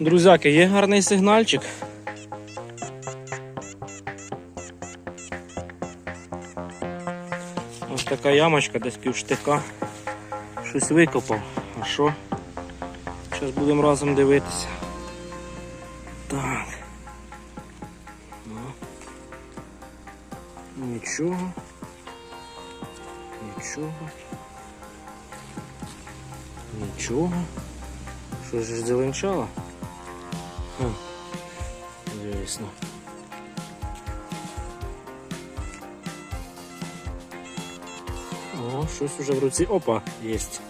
Друзяки, є гарний сигнальчик. Ось така ямочка, десь півштика. Щось викопав. А що? Зараз будемо разом дивитися. Так. Ну. Нічого. Нічого. Нічого. Що ж зеленчало? Звісно. О, щось уже в руці. Опа, єсть.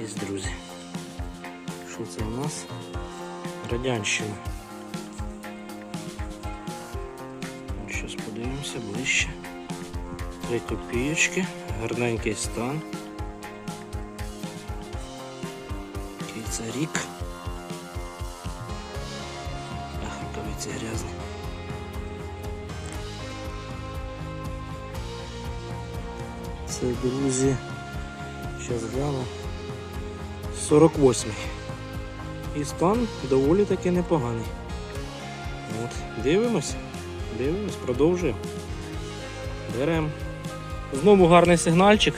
Єсть, друзі. Що це у нас? Радянщина. Зараз подивимося ближче. Три копійочки, гарненький стан. Це рік. Ах, рукавиці грязні. Це, друзі, зараз гляну. 48. І стан доволі таки непоганий. От, дивимось, дивимось, продовжуємо. Беремо. Знову гарний сигнальчик.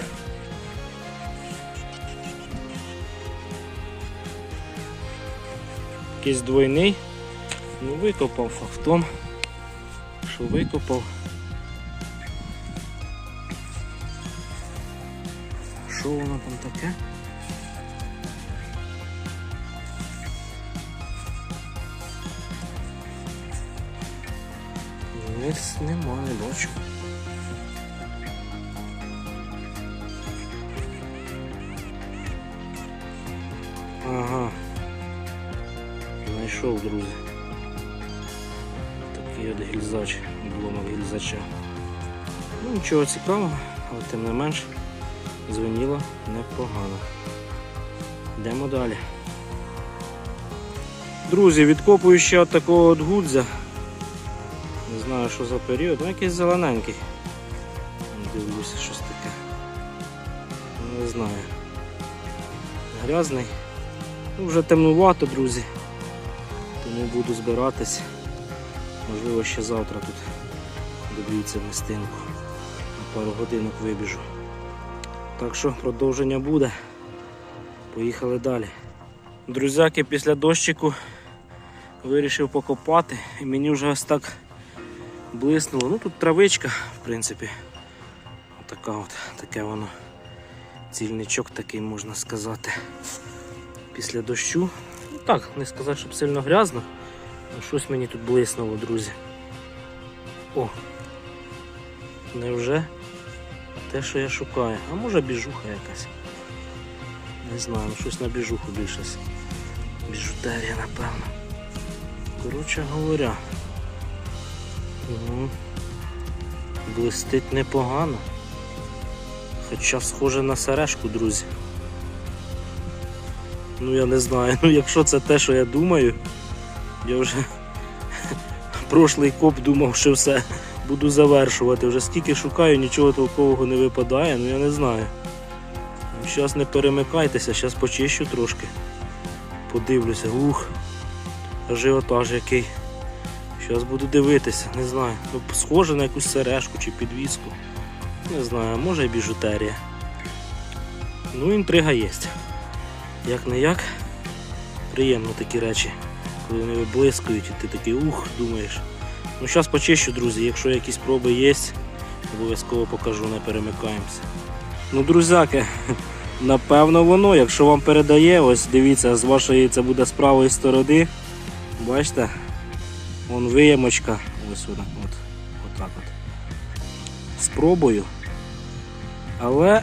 Якийсь двойний. Ну викопав фактом. Що викопав. Що воно там таке? Низ нема, не Знайшов, друзі. Такий от гільзач, обломок гільзача. Ну, нічого цікавого, але тим не менш звеніло непогано. Йдемо далі. Друзі, відкопую ще от такого от гудзя. Не знаю, що за період, ну якийсь зелененький. Дивлюся, щось таке. Не знаю. Грязний. Ну, вже темнувато, друзі. Тому буду збиратись. Можливо, ще завтра тут доб'ються мистинку. На пару годинок вибіжу. Так що продовження буде. Поїхали далі. Друзяки, після дощику вирішив покопати і мені вже ось так блиснуло. Ну тут травичка, в принципі. Така от, таке воно. Цільничок такий можна сказати. Після дощу. Так, не сказати, щоб сильно грязно. Ну, щось мені тут блиснуло, друзі. О! Невже те, що я шукаю? А може біжуха якась? Не знаю, щось на біжуху більше. Біжутерія, напевно. Коротше говоря. Ну, блистить непогано. Хоча схоже на сережку, друзі. Ну я не знаю, ну якщо це те, що я думаю, я вже прошлий коп думав, що все буду завершувати. Вже скільки шукаю, нічого толкового не випадає, ну я не знаю. Зараз не перемикайтеся, зараз почищу трошки. Подивлюся, ух, ажіотаж який. Зараз буду дивитися, не знаю. Ну, схоже на якусь сережку чи підвіску. Не знаю, може і біжутерія. Ну, інтрига є. Як не як, приємно такі речі, коли вони виблискують і ти такий ух, думаєш. Ну зараз почищу, друзі, якщо якісь проби є, обов'язково покажу, не перемикаємося. Ну, друзяки, напевно воно, якщо вам передає, ось дивіться, з вашої це буде з правої сторони. Бачите? Вон виємочка. Ось вона. От, отак от. Спробую. Але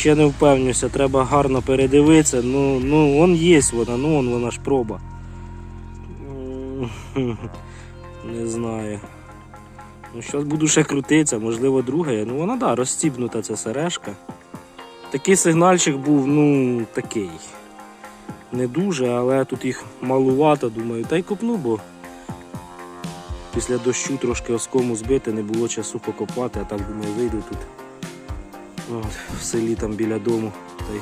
ще не впевнюся, треба гарно передивитися. Ну, ну вон є вона, ну вон вона ж проба. Не знаю. Ну, зараз буду ще крутитися, можливо, друга. є. Ну вона да, розстібнута ця сережка. Такий сигнальчик був, ну, такий. Не дуже, але тут їх малувато, думаю, та й копну, бо після дощу трошки оскому збити, не було часу покопати, а так думаю, вийду тут. В селі там біля дому. Та й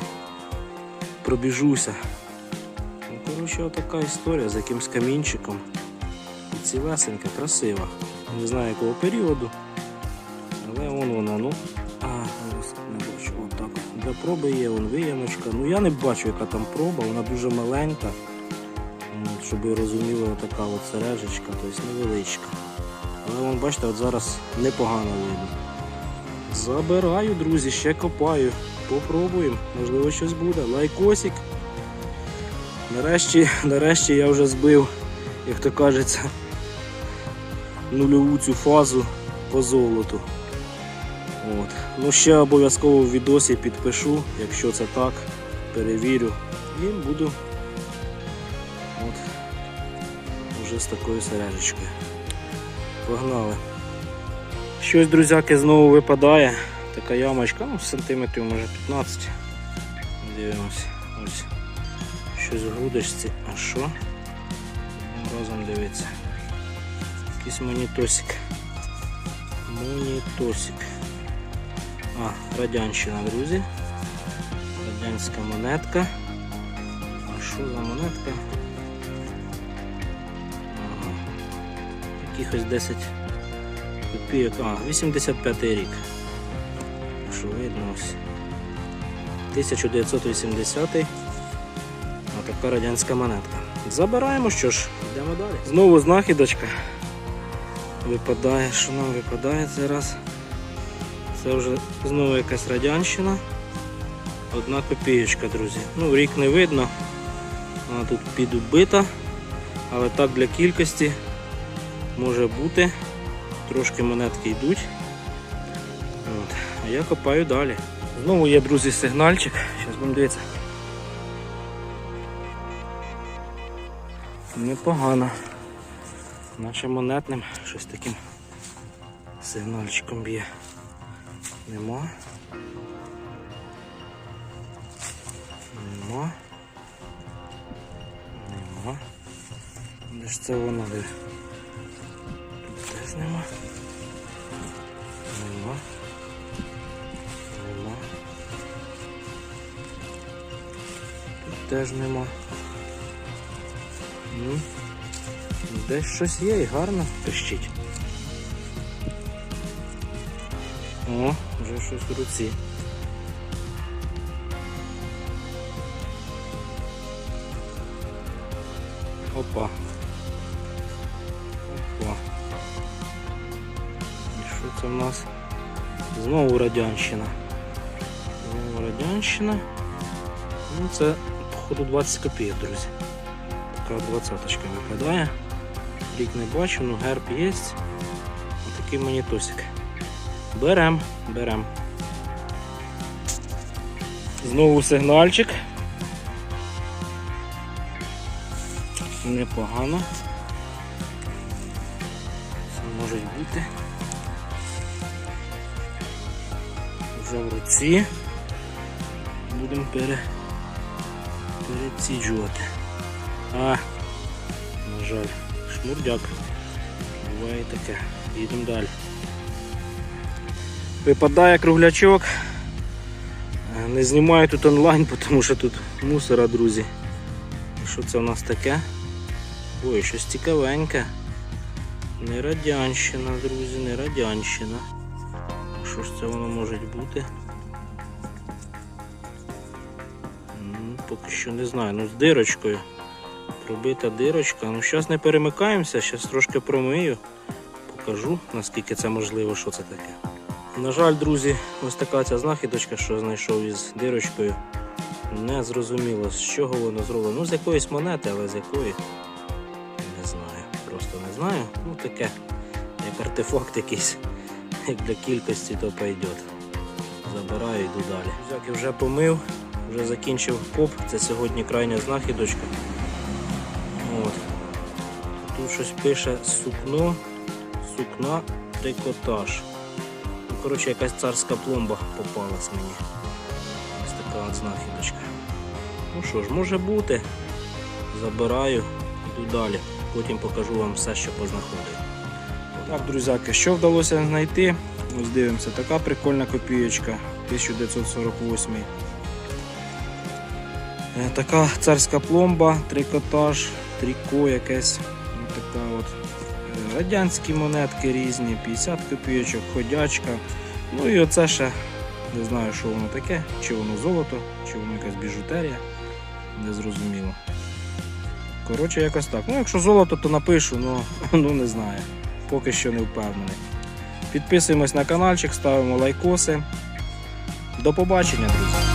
пробіжуся. Ну, коротше, отака історія з якимсь камінчиком. І цілесенька, красива. Не знаю якого періоду. Але вон вона, ну. А, не бачу. От так. от. Для проби є вон виямочка. Ну я не бачу, яка там проба, вона дуже маленька. Щоб ви розуміли, така от сережечка, тобто невеличка. Але вон, бачите, от зараз непогано видно. Забираю, друзі, ще копаю. Попробуємо, можливо, щось буде. Лайкосик. Нарешті, нарешті я вже збив, як то кажеться, нульову цю фазу по золоту. От. Ну ще обов'язково в відосі підпишу, якщо це так, перевірю і буду от, вже з такою сережечкою. Погнали. Щось, друзяки, знову випадає. Така ямочка, ну, сантиметрів може 15. Дивимось. Ось. Щось в грудочці. А що? Разом дивиться. Якийсь монітосик. Монітосик. А, радянщина, друзі. Радянська монетка. А що за монетка? Ага. Якихось 10 копійок. А, 85 рік. Що видно ось. 1980 а така радянська монетка. Забираємо що ж, йдемо далі. Знову знахідочка. Випадає, що нам випадає цей раз. Це вже знову якась радянщина. Одна копієчка, друзі. Ну, рік не видно. Вона тут підубита, але так для кількості може бути. Трошки монетки йдуть. От. А я копаю далі. Знову є, друзі, сигнальчик. Зараз будемо дивитися. Непогано. Наче монетним щось таким сигнальчиком б'є. Нема. Нема. Нема. Де ж це воно де? Теж нема. Ну, десь щось є і гарно пищить. О, вже щось в руці. Опа. Опа. І що це в нас? Знову радянщина. Знову радянщина. Ну це, походу, 20 копійок, друзі. Така двадцяточка виглядає. Рік не бачу, ну герб є. Отакий монітосик. Берем, берем. Знову сигнальчик. Непогано. Це може бути. Вже в руці. Будемо пере... переціджувати. А, на жаль, шмурдяк. Буває таке. Їдемо далі. Випадає круглячок. Е, Не знімаю тут онлайн, тому що тут мусора, друзі. Що це у нас таке? Ой, щось цікавеньке. Не радянщина, друзі, не радянщина. Що ж це воно може бути? Поки що не знаю. Ну з дирочкою. Пробита дирочка. Ну зараз не перемикаємося, зараз трошки промию. Покажу, наскільки це можливо, що це таке. На жаль, друзі, ось така ця знахідочка, що я знайшов із дирочкою. Не зрозуміло, з чого воно зроблено. Ну, з якоїсь монети, але з якої. Не знаю. Просто не знаю. Ну таке, як артефакт якийсь. Як для кількості, то пойде. Забираю, йду далі. Взяки вже помив, вже закінчив коп. Це сьогодні крайня знахідочка. От. Тут щось пише сукно, сукна, трикотаж. Ну, коротше, якась царська пломба попалась мені. Ось така от знахідочка. Ну що ж, може бути. Забираю, йду далі. Потім покажу вам все, що познаходив. Так, друзяки, що вдалося знайти? Ось дивимося, така прикольна копієчка. 1948. Е, Така царська пломба, трикотаж, тріко якесь. Така от. Е, Радянські монетки різні, 50 копійочок, ходячка. Ну і оце ще не знаю, що воно таке, чи воно золото, чи воно якась біжутерія. Не зрозуміло. Коротше, якось так. Ну, якщо золото, то напишу, ну, ну не знаю. Поки що не впевнений. Підписуємось на каналчик, ставимо лайкоси. До побачення, друзі!